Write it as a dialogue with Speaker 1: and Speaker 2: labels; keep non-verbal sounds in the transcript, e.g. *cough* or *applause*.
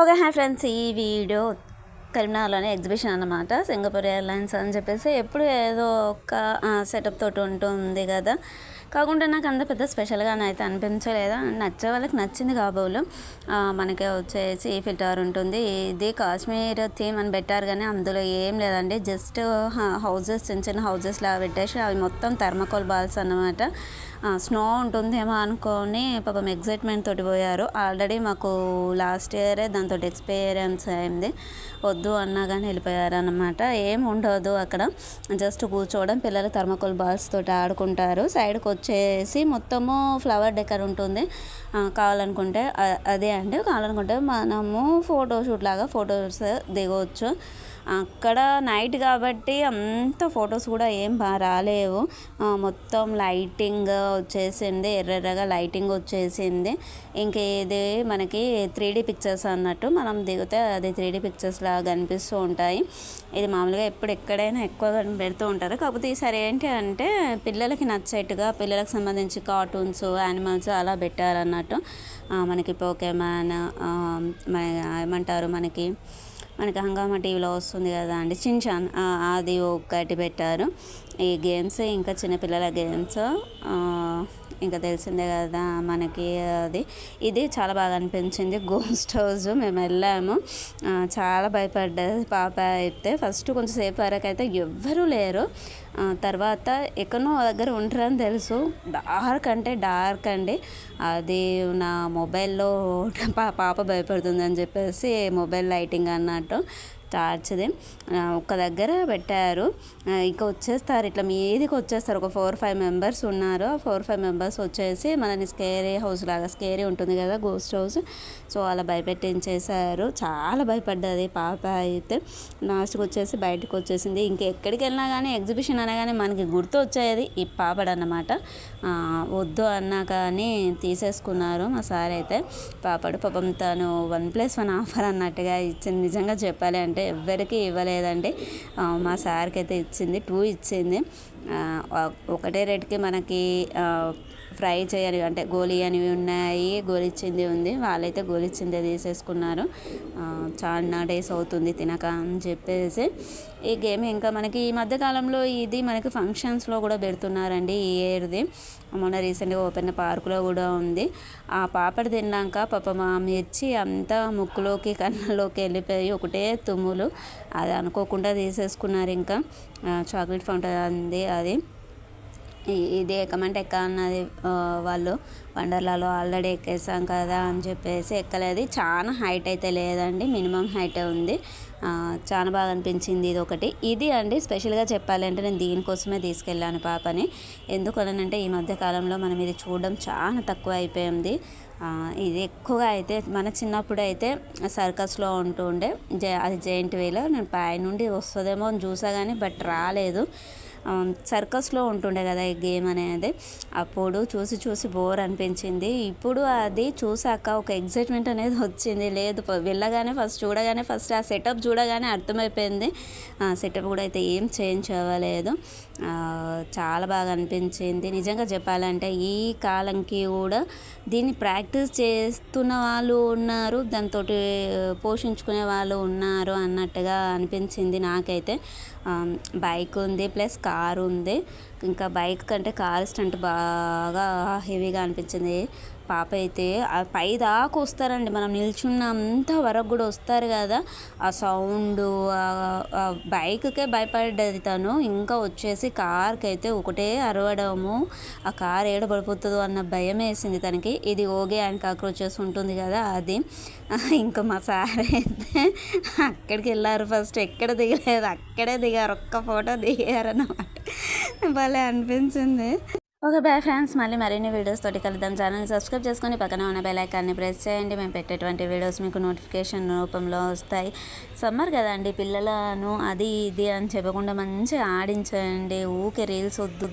Speaker 1: Okay hi friends. ఈ video కరీంనగర్లోనే exhibition అన్నమాట సింగపూర్ ఎయిర్లైన్స్ అని చెప్పేసి. ఎప్పుడు ఏదో ఒక సెటప్ తోటి ఉంటుంది కదా. కాకుండా నాకు అంత పెద్ద స్పెషల్గా అయితే అనిపించలేదు? నచ్చే వాళ్ళకి నచ్చింది కాబోలు మనకి వచ్చేసి ఫిల్టర్ ఉంటుంది? ఇది కాశ్మీర్ థీమ్ అని పెట్టారు కానీ అందులో ఏం లేదండి. జస్ట్ హౌజెస్ చిన్న చిన్న హౌజెస్ లాగా పెట్టేసి అవి మొత్తం థర్మకోల్ బాల్స్ అన్నమాట. స్నో ఉంటుందేమో అనుకొని పాపం ఎగ్జైట్మెంట్ తోటి పోయారు. ఆల్రెడీ మాకు లాస్ట్ ఇయరే దాంతో ఎక్స్పీరియన్స్ అయింది. వద్దు అన్నా కానీ వెళ్ళిపోయారు అనమాట ఏం ఉండదు అక్కడ. జస్ట్ కూర్చోవడం పిల్లలు థర్మకోల్ బాల్స్ తోటి ఆడుకుంటారు. సైడ్కి వచ్చేసి మొత్తము ఫ్లవర్ డెకర్ ఉంటుంది. కావాలనుకుంటే అదే అండి. కావాలనుకుంటే మనము ఫోటోషూట్ లాగా ఫొటోస్ దిగవచ్చు అక్కడ నైట్ కాబట్టి అంత ఫొటోస్ కూడా ఏం బాగా రాలేవు. మొత్తం లైటింగ్ వచ్చేసింది ఎర్రెర్రగా లైటింగ్ వచ్చేసింది. ఇంకా ఇది మనకి త్రీ డీ పిక్చర్స్ అన్నట్టు మనం దిగితే అది త్రీ డీ పిక్చర్స్ లాగా కనిపిస్తూ ఉంటాయి. ఇది మామూలుగా ఎప్పుడు ఎక్కడైనా ఎక్కువగా పెడుతూ ఉంటారు. కాకపోతే ఈసారి ఏంటి అంటే పిల్లలకి నచ్చేట్టుగా పిల్లలకు సంబంధించి కార్టూన్స్ యానిమల్స్ అలా పెట్టారన్నట్టు. మనకి పోకేమాన్ మన ఏమంటారు మనకి మనకి హంగామా టీవీలో వస్తుంది కదా అండి. చించాన్ అది ఒకటి పెట్టారు. ఈ గేమ్స్ ఇంకా చిన్నపిల్లల గేమ్స్. ఇంకా తెలిసిందే కదా మనకి అది. ఇది చాలా బాగా అనిపించింది. గోస్ట్ హౌస్ మేము వెళ్ళాము. చాలా భయపడ్డది పాప అయితే ఫస్ట్ కొంచెం సేపు వరకు అయితే ఎవ్వరూ లేరు. తర్వాత ఎక్కడో దగ్గర ఉంటారని తెలుసు. డార్క్ అంటే డార్క్ అండి. అది నా మొబైల్లో పా- *laughs* పాప భయపడుతుందని చెప్పేసి మొబైల్ లైటింగ్ అన్నట్టు. స్టార్చ్ది ఒక ఒక్క దగ్గర పెట్టారు. ఇక వచ్చేస్తారు. ఇట్లా మీదికి వచ్చేస్తారు? ఒక ఫోర్ ఫైవ్ మెంబర్స్ ఉన్నారు. ఫోర్ ఫైవ్ మెంబర్స్ వచ్చేసి మనని స్కేరీ హౌస్ లాగా స్కేరీ ఉంటుంది కదా గోస్ట్ హౌస్ సో అలా భయపెట్టించేశారు. చాలా భయపడ్డది పాప అయితే. లాస్ట్కి వచ్చేసి బయటకు వచ్చేసింది. ఇంకెక్కడికి వెళ్ళినా కానీ ఎగ్జిబిషన్ అనగానే మనకి గుర్తు వచ్చేది ఈ పాపడు అన్నమాట వద్దు అన్నా కానీ తీసేసుకున్నారు మా సార్ అయితే. పాపడు పాపం తను వన్ ప్లస్ వన్ ఆఫర్ అన్నట్టుగా ఇచ్చింది. నిజంగా చెప్పాలి అంటే ఎవ్వరికీ ఇవ్వలేదండి. మా సార్కి అయితే ఇచ్చింది టూ ఇచ్చింది. ఒకటే రేట్కి మనకి ఫ్రై చేయని అంటే గోలీ అనేవి ఉన్నాయి గోలిచ్చింది ఉంది. వాళ్ళైతే గోలిచ్చిందే తీసేసుకున్నారు. చాలా డేస్ అవుతుంది తినక అని చెప్పేసి. ఈ గేమ్ ఇంకా మనకి ఈ మధ్యకాలంలో ఇది మనకి ఫంక్షన్స్లో కూడా పెడుతున్నారండి ఈ ఇయర్ది మొన్న రీసెంట్గా ఓపెన్ పార్కులో కూడా ఉంది. ఆ పాపడి తిన్నాక పాప మా మిర్చి అంతా ముక్కులోకి కళ్ళలోకి వెళ్ళిపోయి ఒకటే తుమ్ములు. అది అనుకోకుండా తీసేసుకున్నారు ఇంకా. చాక్లెట్ ఫౌంటైన్ అంది అది. ఇది ఎక్కమంటే ఎక్క అన్నది వాళ్ళు వండర్లాలో ఆల్రెడీ ఎక్కేసాం కదా అని చెప్పేసి ఎక్కలేదు. చాలా హైట్ అయితే లేదండి మినిమం హైట్ ఉంది. చాలా బాగా అనిపించింది ఇది ఒకటి. ఇది అండి స్పెషల్గా చెప్పాలంటే నేను దీనికోసమే తీసుకెళ్ళాను పాపని. ఎందుకనంటే ఈ మధ్య కాలంలో మనం ఇది చూడడం చాలా తక్కువ అయిపోయింది. ఇది ఎక్కువగా అయితే మన చిన్నప్పుడు అయితే సర్కస్లో ఉంటుండే జే అది జైంట్ వేలో నేను పైనుండి వస్తుందేమో అని చూసా కానీ బట్ రాలేదు. సర్కస్లో ఉంటుండే కదా ఈ గేమ్ అనేది. అప్పుడు చూసి చూసి బోర్ అనిపించింది. ఇప్పుడు అది చూసాక ఒక ఎగ్జైట్మెంట్ అనేది వచ్చింది. లేదు వెళ్ళగానే ఫస్ట్ చూడగానే ఫస్ట్ ఆ సెటప్ చూడగానే అర్థమైపోయింది. ఆ సెటప్ కూడా అయితే ఏం చేంజ్ అవ్వలేదు. చాలా బాగా అనిపించింది. నిజంగా చెప్పాలంటే ఈ కాలంకి కూడా దీన్ని ప్రాక్టీస్ చేస్తున్న వాళ్ళు ఉన్నారు. దాంతో పోషించుకునే వాళ్ళు ఉన్నారు అన్నట్టుగా అనిపించింది నాకైతే. బైక్ ఉంది. ప్లస్ కారు ఉంది ఇంకా బైక్ కంటే కార్ స్టంట్ బాగా హెవీగా అనిపించింది. పాప అయితే పై దాకా వస్తారండి. మనం నిల్చున్నంత వరకు కూడా వస్తారు కదా. ఆ సౌండ్ బైక్కే భయపడ్డది తను. ఇంకా వచ్చేసి కార్కి అయితే ఒకటే అరవడము. ఆ కార్ ఏడ పడిపోతుందో అన్న భయం వేసింది తనకి. ఇది ఓగే అండ్ కాక్రోచెస్ ఉంటుంది కదా అది. *laughs* ఇంకా మా సార్ అయితే అక్కడికి వెళ్ళారు ఫస్ట్. ఎక్కడ దిగలేదు. అక్కడే దిగారు. ఒక్క ఫోటో దిగారు అన్నమాట. భలే అనిపించింది. ఓకే బై ఫ్రెండ్స్ మళ్ళీ మరిన్ని వీడియోస్ తోటి కలుద్దాం. ఛానల్ సబ్స్క్రైబ్ చేసుకొని పక్కన ఉన్న బెల్ ఐకాన్ని ప్రెస్ చేయండి. మేము పెట్టేటువంటి వీడియోస్ మీకు నోటిఫికేషన్ రూపంలో వస్తాయి. సమ్మర్ కదండి పిల్లలను అది ఇది అని చెప్పకుండా మంచిగా ఆడించండి. ఊకే రీల్స్ వద్దు.